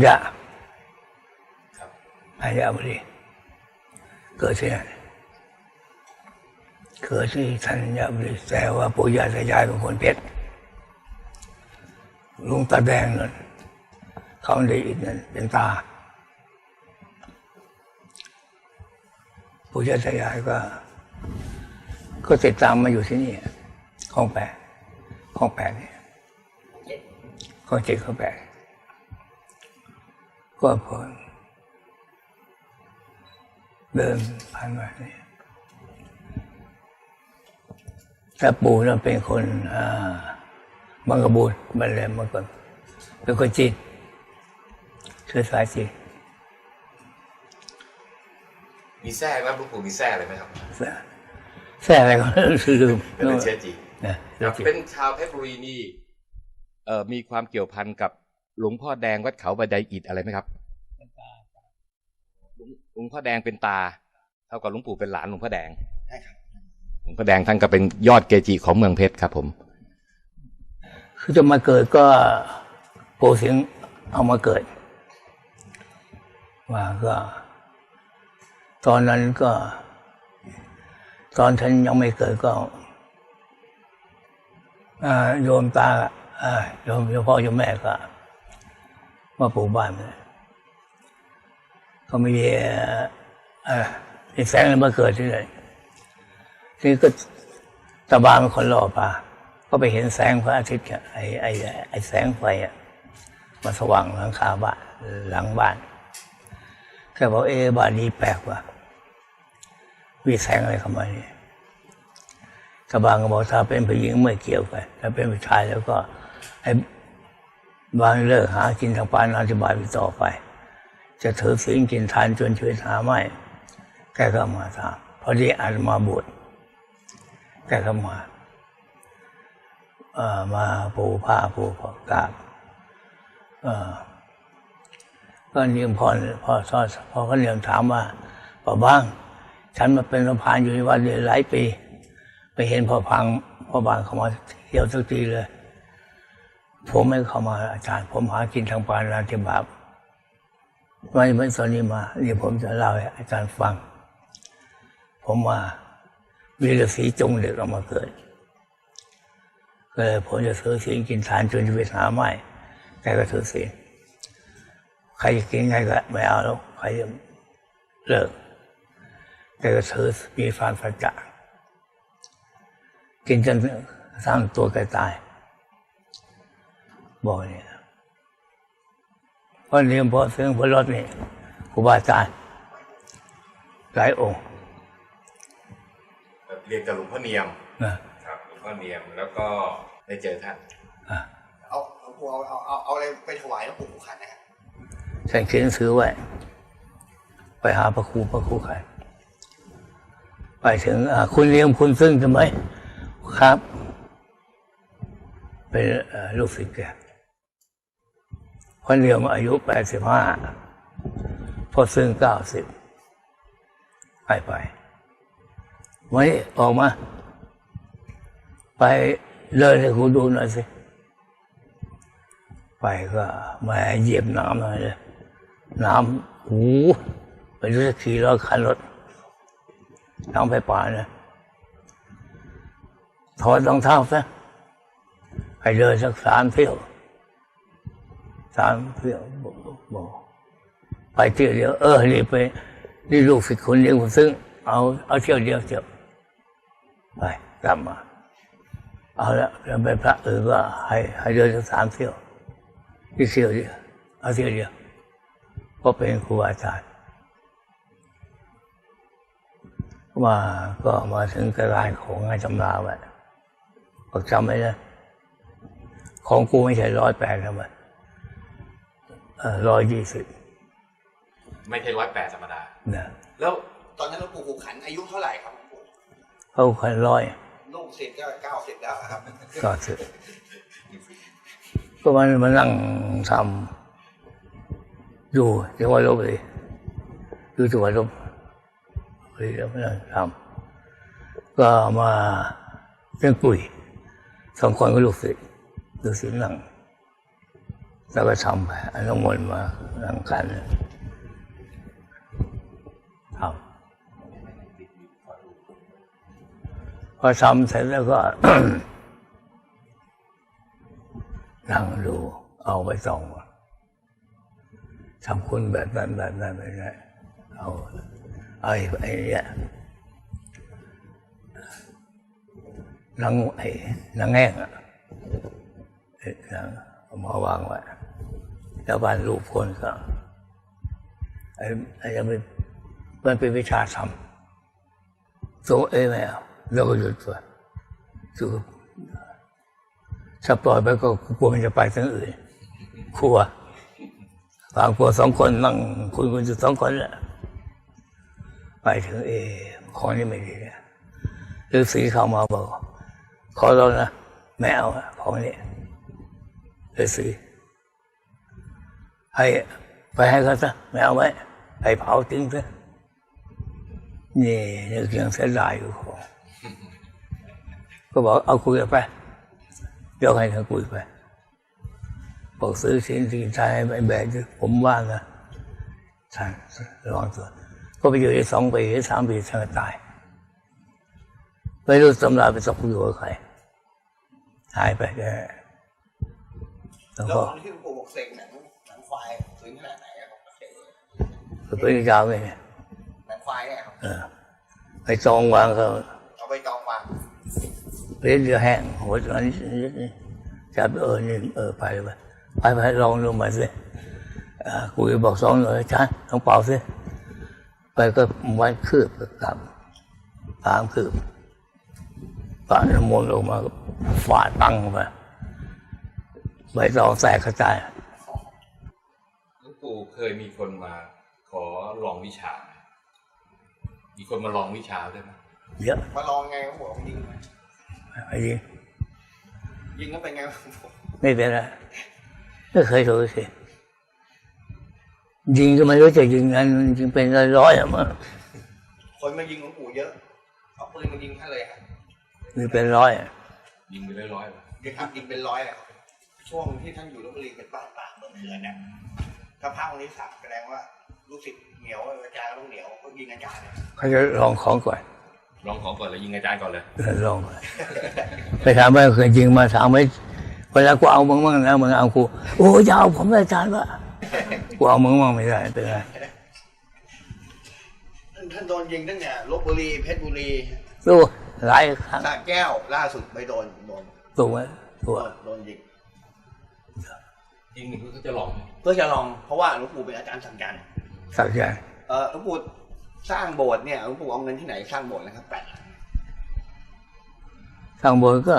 ญญาครับธัญญาบุรีเกิดที่นั่นเกิดที่ธัญบุรีแต่ว่าปู่ย่าตายายเป็นคนเพชรลุงตาแดงนั่นเขาได้อินนั่นเป็นตาปู่ย่าตายายก็ ก็ติดตามมาอยู่ที่นี่ห้องแปดห้องแปดเนี่ยห้องเจ็ดห้องแปด ก็พอเดินผ่านมาเนี่ยแต่ปู่น่ะเป็นคนอ่ามังกรบูรณ์บันเลมเมื่อก่อนเป็นคนจีนเชื้อสายจีนมีแทร่ไหมหลวงปู่มีแทร่อะไรไหมครับแซ่แซ่อะไรก็ลืมเป็นเชื้อจีนนะครับเป็นชาวเพชรบุรีนี่เอ่อมีความเกี่ยวพันกับ หลวงพ่อแดงวัดเขาบันไดอิฐอะไรไหมครับหลวงหลวงพ่อแดงเป็นตา เท่ากับหลวงปู่เป็นหลานหลวงพ่อแดงใช่ครับหลวงพ่อแดงท่านก็เป็นยอดเกจิของเมืองเพชรครับ ผมคือจะมาเกิดก็ปู่สิงห์เอามาเกิด ว่าก็ ตอนนั้นก็ ตอนฉันยังไม่เกิดก็อ่าโยมตาอ่าโยมโยมพ่อโยมแม่ก็ มาปลูกบ้านเลยก็มีเออมีแสงมาเกิดที่ไหนทีนี้ก็ตาบานเป็นคนล่อปลาก็ไปเห็นแสงพระอาทิตย์ไอ้ไอ้ไอ้แสงไฟอะมาสว่างหลังคาบ้านหลังบ้านแค่บอกเอะบ้านนี้แปลกว่ะมีแสงอะไรเข้ามาเนี่ยตาบานก็บอกถ้าเป็นผู้หญิงไม่เกี่ยวกันถ้าเป็นผู้ชายแล้วก็ให้ บางเลิกหากินทางปานอธิบายไปต่อไป จะถือศีลกินทานจนชีวิตหาไม่แกก็มาถามพอดีอาจมาบวชแกก็มาเอ่อมาปูผ้าปูผากาบเอ่อก็นิมพอพอทอดพอเขาเรียนถามว่าป่าบ้าง ฉันมาเป็นสะพานอยู่ในวัดหลายปี ไปเห็นพ่อพังพ่อบางเขามาเที่ยวทุกทีเลย ผมไม่เข้ามาอาจารย์ ผมหากินทางปานนาธิบาปวันนี้ตอนนี้มานี่ผมจะเล่าให้อาจารย์ฟัง ผมมาวีรศรีจงเด็กออกมาเกิดก็เลยผมจะถือศีลกินทานจนชีวิตหาไม่ใครก็ถือศีลใครจะกินใครก็ไม่เอาแล้วใครจะเลิกแต่ก็ถือมีฟานสัจจะกินจนสร้างตัวแกตาย บอกเนี่ยเพราะเรียนพอเสียงพอรถนี่ครูบาอาจารย์หลายองค์เรียนกับหลวงพ่อเนียมนะครับหลวงพ่อเนียมแล้วก็ได้เจอท่านอะเอาหลวงปู่เอาเอาเอาเอาอะไรไปถวายหลวงปู่ขุนขันนะครับฉันเขียนหนังสือไว้ ไปหาพระครูพระครูใครไปถึงอะคุณเลี้ยงคุณซึ่งใช่ไหมครับ เป็นเอ่อลูกศิษย์แก คนเลี้ยงอายุแปดสิบห้าพอซึ่งเก้าสิบไปไปวันนี้ออกมา ไปเลยให้ครูดูหน่อยสิ ไปก็แมาเหยียบน้ำเลยน้ำหูไปรู้จะขี่รถคันรถน้ำไปป่าเนี่ยถอดรองเท้าซะให้เดินสักสามเที่ยว สามเที่ยวบอกบอกไปเที่ยวเดียว เออนี่ไปนี่ลูกศิษย์คนเลี้ยงคนซึ่งเอาเอาเที่ยวเดียวเที่ยวไปกลับมาเอาละแล้วไปพระอื่นก็ให้ให้เดินสามเที่ยวที่เที่ยวเดียวเอาเที่ยวเดียวก็เป็นครูอาจารย์มาก็มาถึงกระไรของงานจำลาไว้บอกจำไว้นะของกูไม่ใช่ร้อยแปดนะมัน ร้อยยี่สิบไม่ใช่ร้อยแปดธรรมดานะแล้วตอนนั้นหลวงปู่ขุนขันอายุเท่าไหร่ครับหลวงปู่เขาคันร้อยลูกศิษย์ก็เก้าสิบแล้วครับก็สิบก็มันมานั่งทำอยู่จังหวัดลบบุรีอยู่จังหวัดลบบุรีแล้วมานั่งทำก็มาเรื่องปุ๋ยสองคนก็ลูกศิษย์ลูกศิษย์นั่ง แล้วก็ทำไปอนุโมทนามาหลังกันทำพอทำเสร็จแล้วก็นั่งดูเอาไปส่องทำคุณแบบนั้นแบบนั้นแบบนั้นเอาไอ้ไอ้เนี่ยหนังไอ้หนังแห้งอะนังเอามาวางไว้ แล้วบ้านรูปคนก็ไอ้ไอ้ยังไม่มันเป็นวิชาธรรมโซเอ้ไม่เอาแล้วก็หยุดไปสู้ถ้าปล่อยไปก็กลัวมันจะไปทางอื่นกลัวบางกลัวสองคนนั่งคุยกันอยู่สองคนแหละไปถึงเอของนี่ไม่ดีนะฤาษีเข้ามาบอก ขอเรานะไม่เอาของนี้ฤาษี ให้ไปให้เขาซะไม่เอาไว้ไปเผาทิ้งซะนี่นึกยังเสียดายอยู่ของก็บอกเอาคุยกันไปยกให้เขาคุยไปบอกซื้อสินสินชายไปแบกผมว่างนะท่านระวังตัวก็ไปอยู่ได้สองปีหรือสามปีท่านก็ตายไม่รู้ตำราไปตกอยู่กับใครหายไปแกแล้วแล้วก็ที่หลวงปู่บอกเสกหนังหนัง ก็เป็นยาวไงหนังควายเนี่ยครับเออไปจองวางเขาเอาไปจองวางเลี้ยงเรือแห้งหัวตอนนี้นี่จับเออนี่เออไปไปไปไปลองลงมาสิอ่าคุยบอกสองเลยอาจารย์ต้องเป่าสิไปก็วันคืบก็กลับสามคืบปานมนต์ลงมาก็ฟาดตั้งเข้าไปใบตองแตกกระจายหลวงปู่เคยมีคนมา ขอลองวิชา มีคนมาลองวิชาด้วยไหมเยอะมาลองไงครับผมยิงไอ้ยิงยิงแล้วเป็นไงครับผมไม่เป็นไรไม่เคยถูกสิยิงก็ไม่รู้จะยิงกันยิงเป็นร้อยๆอะมั้งคนมายิงหลวงปู่เยอะเอาปืนมายิงท่านเลยครับมีเป็นร้อยอะยิงไปร้อยๆเลยยิงครับยิงเป็นร้อยเลยครับช่วงที่ท่านอยู่ลบบุรีเป็นบ้านป่าเมืองเถื่อนเนี่ยถ้าพระองค์นี้สับแสดงว่า ลูกศิษย์เหนียวอาจารย์ต้องเหนียวก็ยิงอาจารย์เนี่ยเขาจะลองของก่อน ลองของก่อนเลยยิงอาจารย์ก่อนเลยเออลองก่อนไปถามว่าเคยยิงมาถามไหมเวลากูเอามึงมั่งนะมึงเอากูโอ้ยจะเอาผมเลยอาจารย์วะกูเอามึงมั่งไม่ได้เป็นไงท่านท่านโดนยิงตั้งแต่ลบบุรีเพชรบุรีดูหลายครั้งสระแก้วล่าสุดไปโดนโดนตัวไหมตัวโดนยิงยิงหนึ่งก็จะลองไหมเพื่อจะลองเพราะว่าหลวงปู่เป็นอาจารย์สั่งการ สักใจเออหลวงปู่สร้างโบสถ์เนี่ยหลวงปู่เอาเงินที่ไหนสร้างโบสถ์นะครับแปดล้านทางบนก็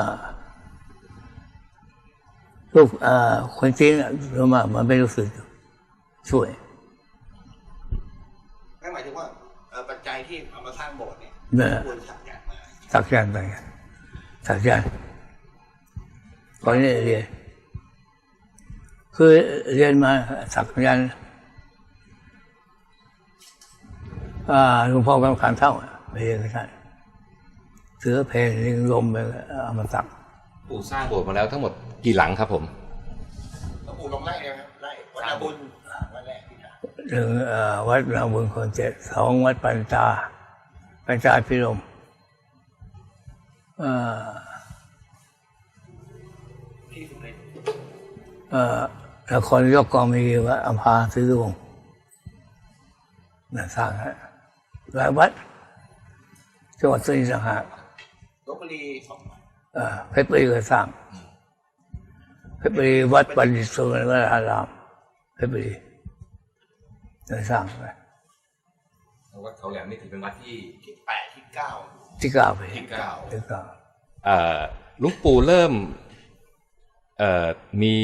ลูกเอ่อคนจีนรู้มามันไม่รู้สึกช่วยไม่หมายถึงว่าเอ่อปัจจัยที่เอามาสร้างโบสถ์เนี่ยเนี่ยหลวงปู่สั่งการมาสักใจไปสักใจตอนนี้เรียนคือเรียนมาสักยัน หลวงพ่อกำขันเท่าอะไปเรียนกับท่านเสือเพลลิงลมไปเอามาสักปู่สร้างโบสถ์มาแล้วทั้งหมดกี่หลังครับผมหลวงปู่ลงไล่เนี่ยครับไล่วัดนาบุญวันแรกที่ทำหนึ่งเอ่อวัดนาบุญคนเจ็ดสองวัดปัญจาปัญจาพิรมเอ่อที่สุรินทร์เอ่อนครยกก็มีวัดอภาซื้อวงศ์นั่นสร้างฮะ หลายวัดจังหวัดสุรินทร์ต่างหากลบบุรีสองวันเอ่อเพชรบุรีก็สร้างเพชรบุรีวัดปันดิตสุวรรณารามเพชรบุรีได้สร้างไปวัดเขาแหลมนี่ถือเป็นวัดที่ที่แปดที่เก้าที่เก้าไปที่เก้าที่เก้าเอ่อหลุงปู่เริ่มเอ่อมี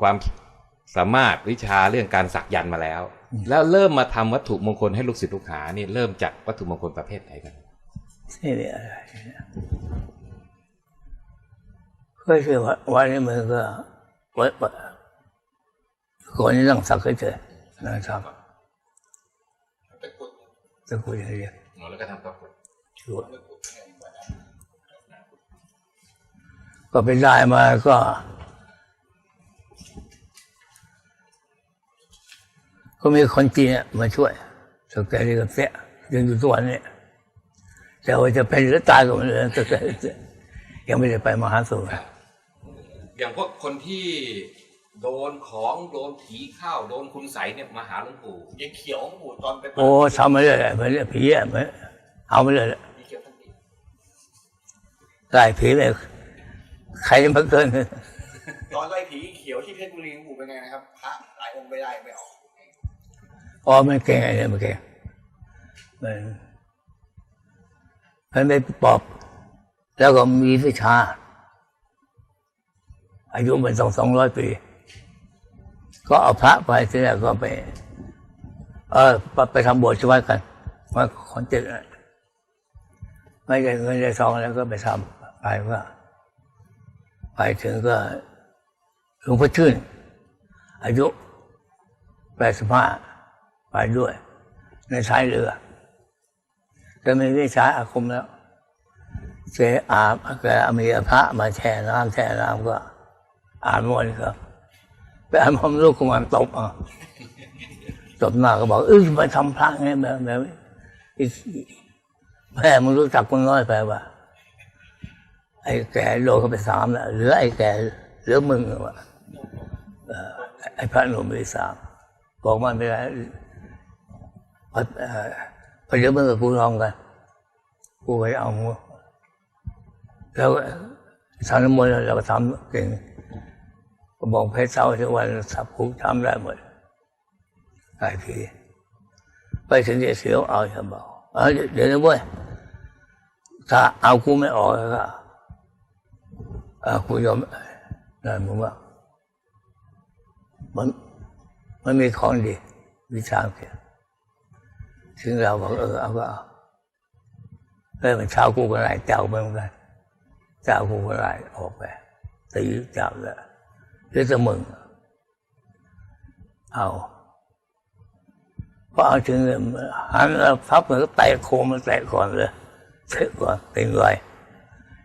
ความ สามารถวิชาเรื่องการสักยันต์มาแล้ว แล้วเริ่มมาทำวัตถุมงคลให้ลูกศิษย์ลูกหานี่เริ่มจากวัตถุมงคลประเภทไหนกันนี่เนี่ยอะไรเนี่ยก็คือว่าวันนี้มันก็วัดวัดก่อนนี้ต้องสักเฉยๆนะครับตะกรุดตะกุยอย่างเดียวอ๋อแล้วก็ทำกับชัวร์ตะกรุดแห่งวันนั้นก็ไปได้มาก็ ก็มีคนจีนอะมาช่วยสแกนกับเสียยังอยู่ตัวนี้แต่ว่าจะเป็นหรือตายก็ไม่รู้สแกนเสียยังไม่ได้ไปมหาสูตรอย่างพวกคนที่โดนของโดนผีเข้าโดนคุณใสยเนี่ยมาหาหลวงปู่ยังเขียวหมูตอนเป็นโอ้ทำมาเรื่อยๆเหมือนผีอะเหมือนเอามาเรื่อยผีเขียวทันทีๆไล่ผีเลยใครจะมาเกินตอนไล่ผีเขียวที่เพชรบุรีหลวงปู่เป็นไงนะครับพระหลายองค์ไม่ได้ไม่ออก อ๋อมันเก่งไอ้เนี่ยมันเก่งมันมันไปปอบ แล้วก็มีวิชา อายุมันสองสองร้อยปี ก็เอาพระไปที่แรกก็ไป เออไปทำบวชช่วยกันว่าคนเจ็ดไม่ได้เงินได้ทองแล้วก็ไปทำไปก็ไปถึงก็หลวงพ่อชื่น อายุแปดสิบห้า ไปด้วย ในท้ายเรือ จะมีวิชาอาคมแล้วเสอาบแกมีพระมาแช่น้ำแช่น้ำก็อ่านมนต์ครับไปอ่านมนลูกกุมารตบอะตบหน้าก็บอกเอ้ยไปทำพระไงแบบแบบแม่มึงรู้จักคนน้อยไปว่าไอ้แกโดนเขาไปสามแล้วเหลือไอ้แกเหลือมึงอะวะเอ่อไอ้พระหนุ่มไปสามบอกมันไม่ได้ พอเอ่อเดี๋ยวมึงกับกูลองกัน กูไปเอามึงแล้วทำน้ำมนต์เราก็ทำเก่งก็บอกเพชรเสาทุกวันสับผูทำได้หมดไอ้ผีไปถึงเดี๋ยวเสียวเอาฉันบอกเออเดี๋ยวนะเว้ยถ้าเอากูไม่ออกก็อากูยอมนั่นผมว่ามันมันมีของดีวิชาเกี่ย ถึงเราบอกเออเอาก็เอาเออมันเช้ากูก็ไล่เจ้าไปเหมือนกันเจ้ากูก็ไล่ออกไปตีเจ้าแล้วหรือจะมึง เอาพอเอาถึงหันแล้วพับมันก็แตะโคมมันแตะก่อนเลยเตะก่อนเป็นไร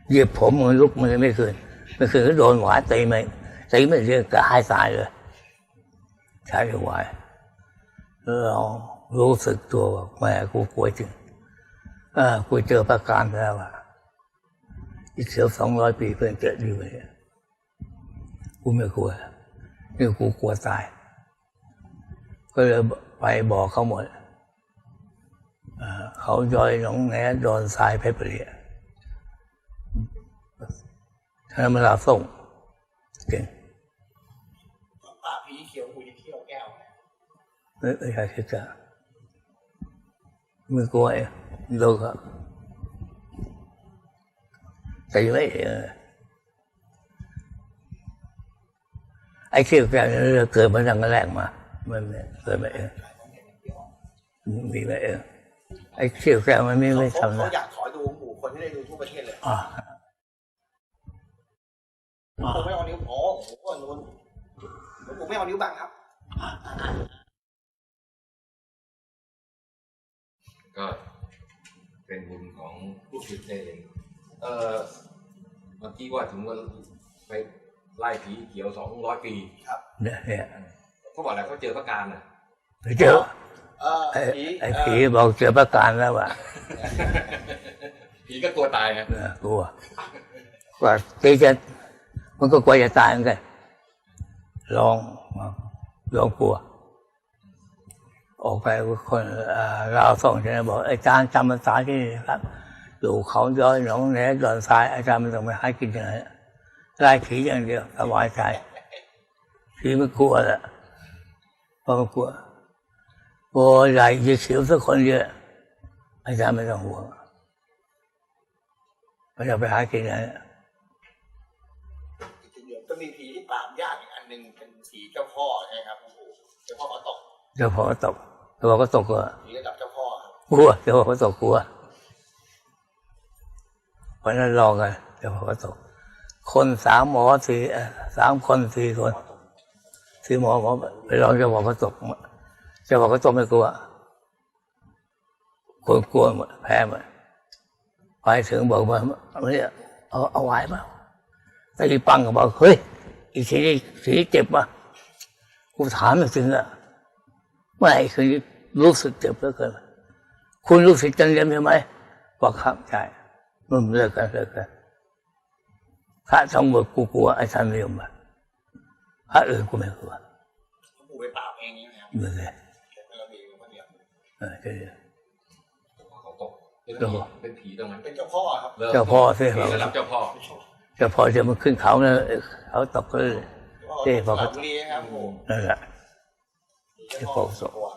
เหยียบผมมันลุกมันไม่คืนไม่คืนก็โดนหวาตีไม่ตีไม่เรียกก็หายตายเลยใช้หวเรา รู้สึกตัวว่าแม่กูป่วยจริงเออกูเจอประการแล้วอะอีกเสียวสองร้อยปีเพื่อนเกิดอยู่เลยกูไม่กลัวนี่กูกลัวตาย ก็เลยไปบอกเขาหมดเอ่อเขาย่อยหนองแหนโดนทรายเพชรบุรีท่านมาลาส่งเก่งป่าบผีเขียวหูยังเขียวแก้วนะไม่ไม่ใช่คิดจะไม่กลัวเอ งดูครับแต่ยังไม่เห็นเลยไอ้เขี้ยวแก้วเนี่ยเราเกิดมาตั้งแต่แรกมามันไม่เกิดมาเองมีมาเองไอ้เขี้ยวแก้วมันไม่ไม่เขาทำเขานะอยากขอดูหลวงปู่คนที่ได้ดูทั่วประเทศเลยอ่าหลวงปู่ไม่เอานิ้วอ๋อหลวงปู่นู้นหลวงปู่ไม่เอานิ้วบังครับ ก็เป็นบุญของผู้ผิดเองเออเมื่อกี้ว่าถึงว่าไปไล่ผีเขียวสองร้อยปีเนี่ยเนี่ยเขาบอกอะไรเขาเจอประการน่ะไปเจอเออไอ้ผีไอ้ผีบอกเจอประการแล้วว่ะผีก็กลัวตายไงเออกลัวกว่าตีจะมันก็กลัวจะตายเหมือนกันลองลองกลัว ออกไปคนเอ่อเราส่งใช่ไหมบอกอาจารย์จำภาษาที่นี่ครับ อยู่เขาย้อยหนองแหนดอนทรายอาจารย์ไม่ต้องไปให้กินอย่างนั้นไล่ผีอย่างเดียวสบายใจผีไม่กลัวแหละเพราะมันกลัวโอ้ยใหญ่จะเขียวสักคนเดียวอาจารย์ไม่ต้องห่วงไม่ต้องไปหากินอย่างนั้นเดี๋ยวก็มีผีที่ปราบยากอีกอันหนึ่งเป็นผีเจ้าพ่อใช่ไหมครับหลวงปู่เจ้าพ่อเขาตกเดี๋ยวพอก็ตก เดี๋ยวพอก็ตกก็ผีระดับเจ้าพ่อครับกลัวเดี๋ยวพอก็ตกกลัววันนั้นลองกันเดี๋ยวพอก็ตกคนสามหมอสี่เอ่อสามคนสี่คนสี่หมอหมอไปลองจะบอกก็ตกจะบอกก็ตกไม่กลัวคนกลัวหมดแพ้หมดไปถึงบอกว่าเนี่ยเอาเอาไหวเปล่าตีปังก็บอกเฮ้ยอีกทีนี้ทีนี้เจ็บป่ะกูถามจริงๆอะ ไม่คือรู้สึกเจ็บเหลือเกินคุณรู้สึกจังเรียนใช่ไหมบอกครับใช่มึงเลิกกันเลิกกันพระสองบทกูกลัวไอ้ท่านไม่ยอมมาพระอื่นกูไม่กลัวหลวงปู่ไปปราบเองนี่นะครับมึงเลยเก็บไว้ระเบียงคนเดียวเออเดี๋ยวเขาตกเป็นเจ้าพ่อเป็นผีตรงนั้นเป็นเจ้าพ่อครับเจ้าพ่อสิผีระดับเจ้าพ่อๆจะพอจะมาขึ้นเขาเนี่ยเขาตกก็เลยเจ้าพ่อสระบุรีนะครับโอ้โหนั่นแหละ เจ้าพ่อสองตัว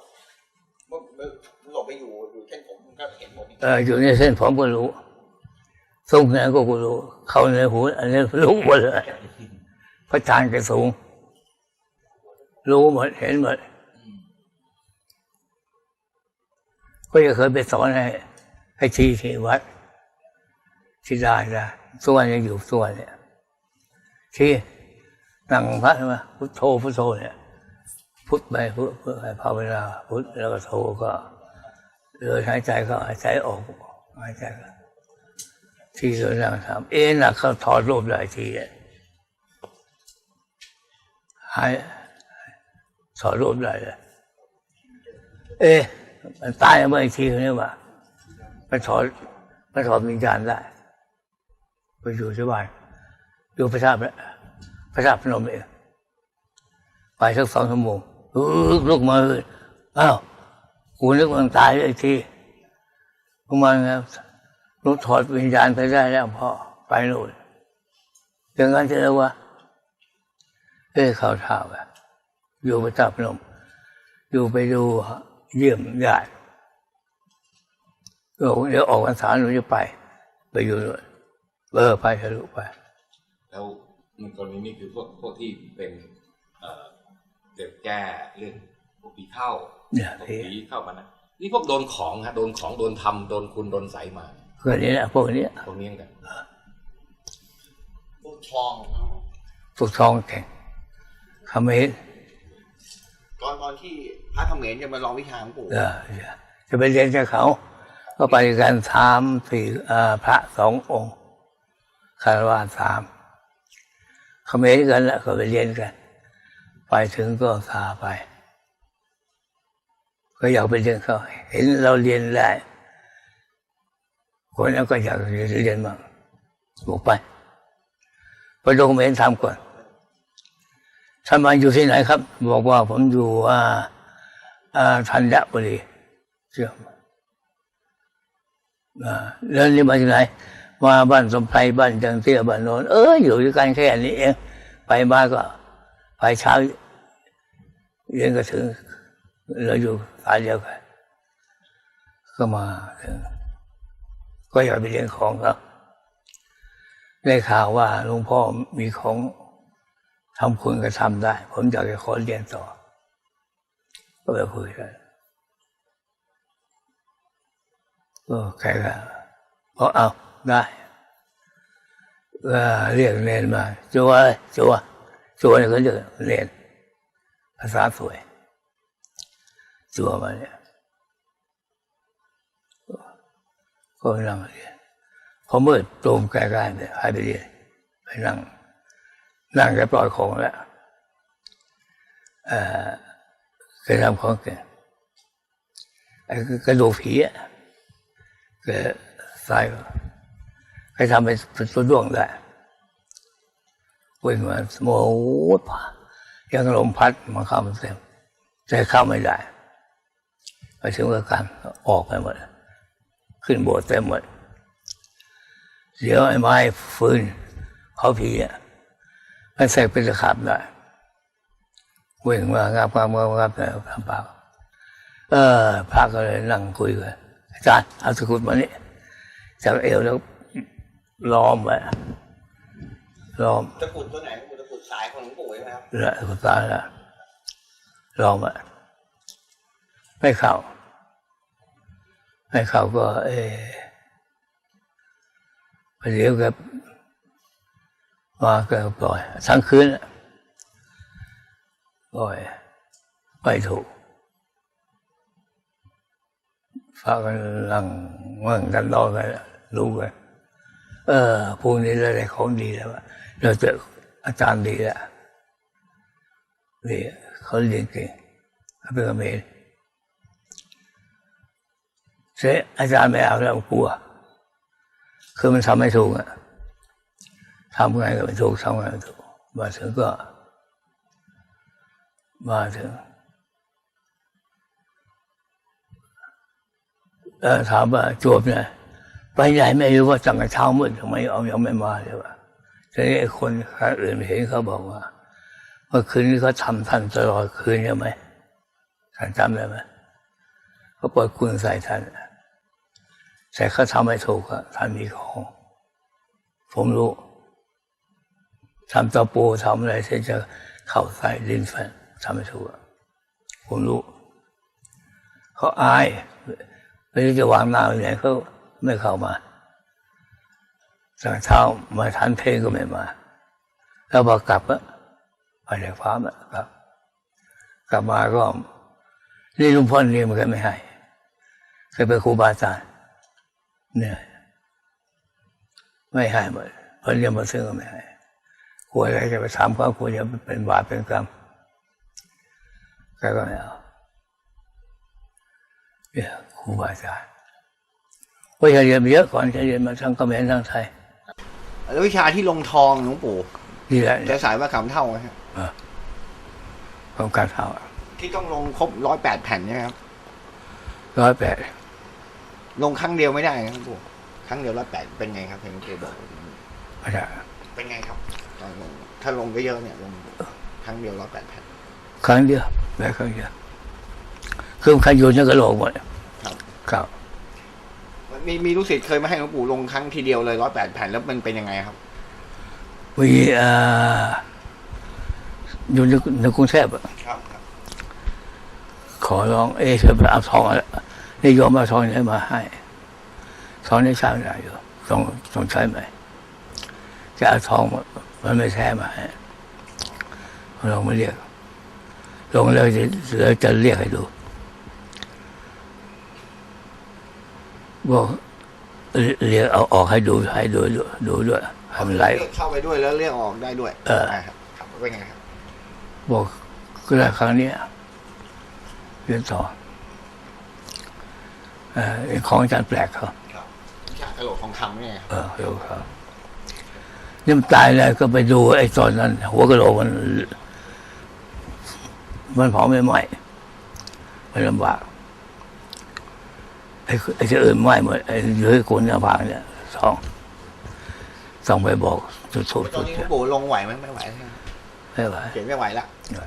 เมื่อเมื่อหลบไปอยู่อยู่เส้นผมก็เห็นหมดนี่เอออยู่ในเส้นผมก็รู้ทรงไหนก็กูรู้ เขาในหู อันนี้รู้หมดเลยพระฌานก็สูง รู้หมดเห็นหมดก็จะเคยไปสอนให้ให้ทีที่วัด ที่ได้ได้ส่วนยังอยู่ส่วนเนี่ย ที่นั่งพระมาพุทโธพุทโธเนี่ย พุทไปพุทเพื่อให้ภาวนาพุทแล้วก็โธก็เรือหายใจก็หายใจออกหายใจก็ที่เรานั่งทำเอ็นน่ะเขาถอดรูปได้ทีเนี่ยหายถอดรูปได้เลยเอ๊ะมันตายเมื่ออีกทีนี่ว่ามันถอดมันถอดวิญญาณได้ไปอยู่ที่บ้านอยู่พระธาตุเนี่ยพระธาตุพนมเองไปสักสองชั่วโมง ลุกมาเลยอ้าวกูนึกว่ามันตายเลยทีพวกมันครับรู้ถอดวิญญาณไปได้แล้วพ่อไปนู่นอย่างนั้นจะเรียกว่าเอ้ยเขาท่าแบบอยู่พระธาตุพนมอยู่ไปดูเยี่ยมญาติก็บอกเดี๋ยวออกพรรษาหนูจะไป ไปอยู่ด้วยเออไปทะลุไป แล้วมันกรณีนี้คือพวกพวกที่เป็น เอ่อ เด็กแก้เรื่องพวกผีเข้าเนี่ยพวกที่ผีเข้ามานะนี่พวกโดนของฮะโดนของโดนทำโดนคุณโดนใสมาเพื่อนนี้แหละพวกนี้พวกนี้เหมือนกันพวกทองพวกทองแข่งเขมรตอนตอนที่พระเขมรจะมาลองวิชาของปู่เออจะไปเรียนกับเขา ก็ไปกันสามสี่เอ่อพระสององค์คารวะสามเขมรกันแล้วก็ไปเรียนกัน ไปถึงก็พาไป ก็อยากไปเรียนเขาเห็นเราเรียนได้คนนั้นก็อยากเรียนบ้างบอกไปไปดูเขมรทำก่อนท่านมาอยู่ที่ไหนครับ บอกว่าผมอยู่อ่าอ่าธัญบุรีเชื่อมอ่าแล้วนี่มาจากไหน มาบ้านสมไพรบ้านจังเตี้ยบ้านโนนเอออยู่ด้วยกันแค่นี้เอง ไปมาก็ ไปเช้าเย็นก็ถึงเราอยู่สายเดียวกันก็มาถึงก็อยากไปเรียนของเขาได้ข่าวว่าหลวงพ่อมีของทำคุณก็ทำได้ ผมอยากจะขอเรียนต่อ ก็ไปคุยกันก็ใครก็บอกเอาได้ก็เรียกเรียนมาจัวจัว จัวเนี่ยเขาจะเรียนภาษาสวย จัวมาเนี่ยก็ไปนั่งเรียนพอมืดตูมใกล้ๆเนี่ยให้ไปเรียนไปนั่ง นั่งแกปล่อยของแล้วเออเคยทำของแกไอ้กระดูกผีอะแกใส่ใครทำเป็นตัวด้วงได้ วิ่งมาโมโหผ่ายังลมพัดมันเข้ามาเต็มใจเข้าไม่ได้ไปถึงว่าการออกไปหมด ขึ้นโบสถ์เต็มหมด เดี๋ยวไอ้ไม้ฟืนเขาผีอะมันใส่เป็นตะขาบได้วิ่งมางับงับงับงับแล้วทำปาเออพระก็เลยนั่งคุยกันอาจารย์เอาสกุลมานี่จากเอวแล้วล้อมไว้ ล้อมตะกรุดตัวไหนปู่ตะกรุดสายของหลวงปู่ใช่ไหมครับแล้วก็ตายแล้วล้อมไว้ไม่เข้าไม่เข้าก็เออไปเดี๋ยวกับมาก็ปล่อย ทั้งคืนน่ะปล่อยไม่ถูกฟ้ากันลังเมืองกันรอกันรู้กันเออพวกนี้เราได้ของดีแล้วอะ เราเจออาจารย์ดีแล้วนี่เขาเรียนเก่งเขาเป็นเมรเสอาจารย์ไม่เอาแล้วกลัว คือมันทำไม่ถูกอะทำไงก็ไม่ถูกทำไงก็ไม่ถูกมาถึงก็มาถึงเอถามว่าจวบเนี่ยไปไหนไม่รู้ว่าตั้งแต่เช้ามืดทำไมเอายังไม่มาเลยวะ ทีนี้ไอ้คนอื่นเห็นเขาบอกว่าเมื่อคืนนี้เขาทำท่านตลอดคืนใช่ไหมท่านจำได้ไหมเขาเปิดกุญใส่ท่านแต่เขาทำไม่ถูกอะท่านมีของผมรู้ทำตะปูทำอะไรที่จะเข้าใส่ลิ้นฟันทำไม่ถูกอะผมรู้ เขาอายไม่รู้จะวางหน้าไว้ไหนเขาไม่เข้ามา ตั้งเช้ามาทันเพลงก็ไม่มา แล้วพอกลับอะไปในฟ้าอะครับ กลับมาก็นี่ลุงพ่อนี่มันก็ไม่ให้เคยไปครูบาอาจารย์เนี่ยไม่ให้หมดเพราะเรียนมาซึ่งก็ไม่ให้กลัวอะไรจะไปทำเขากลัวจะเป็นบาปเป็นกรรมแกก็ไม่เอาเนี่ยครูบาอาจารย์เพราจะเรียนเยอะก่อนจะเรียนมาทั้งเขมรทั้งไทย แล้ววิชาที่ลงทองหลวงปู่นี่แหละจะสายว่าขำเท่าไหมครับของการเท่าที่ต้องลงครบร้อยแปดแผ่นใช่ไหมครับร้อยแปดลงครั้งเดียวไม่ได้นะครับหลวงปู่ครั้งเดียวร้อยแปดเป็นไงครับเห็นหลวงปู่บอกไม่ได้เป็นไงครับตอนลงถ้าลงเยอะๆเนี่ยลงครั้งเดียวร้อยแปดแผ่นครั้งเดียวแค่ครั้งเดียวคือใครอยู่ในกระโหลกหมดครับครับ มีมีลูกศิษย์เคยมาให้หลวงปู่ลงครั้งทีเดียวเลยร้อยแปดแผ่นแล้วมันเป็นยังไงครับมีเอ่ออยู่ในในกรุงเทพอะครับครับขอร้อง เอะช่วยไปเอาทองอะไรนี่โยมเอาทองไหนมาให้ทองนี่ใช้ไม่ได้อยู่ต้องต้องใช้ไหมจะเอาทองมามันไม่แท้มาให้ลองมาเรียกลงแล้วจะแล้วจะเรียกให้ดูบอ กเรียกเอาออกให้ดูให้ดูดูดูด้วยทำไรเรียกเข้าไปด้วยแล้วเรียกออกได้ด้วย เออครับครับเป็นไงครับบอกก็ได้ครั้งเนี้ยเรียนต่อเอ่อของอาจารย์แปลกเขาครับวิชากระโหลกทองคำเนี่ยครับเออเดี๋ยวเขานี่มันตายแล้วก็ไปดูไอ้ตอนนั้น หัวกะโหลกมัน มันเผาไม่ไหม้มันลำบาก ไอ้ไอ้ที่อื่นไหม้หมดไอ้เหลือคนหน้าผากเนี่ยสองต้องไปบอกจุดทูบตอจุนดนี้หลเทีวยงนปู่ลงไหวไหมไม่ไหวใช่ไหมไม่ไหวเขียนไม่ไหวละไม่ไหว